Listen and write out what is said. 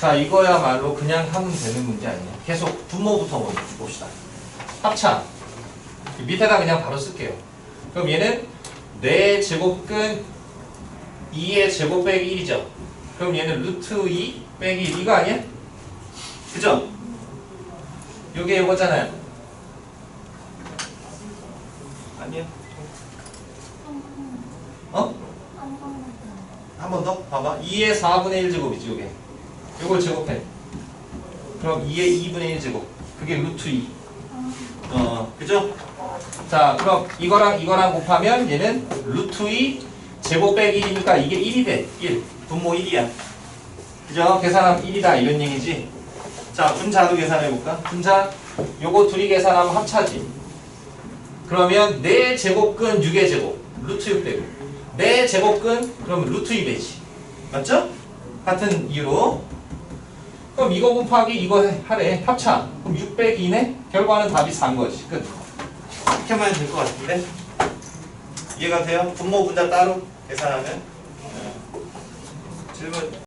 자, 이거야말로 그냥 하면 되는 문제 아니야. 계속 분모부터 먼저 봅시다. 합차. 밑에다 그냥 바로 쓸게요. 그럼 얘는 내 제곱근 2의 제곱 빼기 1이죠. 그럼 얘는 루트 2 빼기 1 이거 아니야? 그죠? 요게 요거잖아요. 아니야. 어? 한 번 더 봐봐 2의 4분의 1 제곱이지 요게 요걸 제곱해. 그럼 2의 2분의 1 제곱. 그게 루트 2 어, 그죠? 자 그럼 이거랑 이거랑 곱하면 얘는 루트 2 제곱 빼기 1이니까 이게 1이 돼 1 분모 1이야. 그죠? 계산하면 1이다. 이런 얘기지. 자 분자도 계산해볼까? 분자. 요거 둘이 계산하면 합차지. 그러면 내 제곱근 6의 제곱. 루트 6 되고. 내 제곱근 그러면 루트 2 되지. 맞죠? 같은 이유로 그럼 이거 곱하기 이거 하래. 합차. 그럼 6 빼기 2네 결과는 답이 4인 거지. 끝. 이렇게 하면 될것 같은데? 이해가 돼요? 분모 분자 따로 계산하면? 네. 질문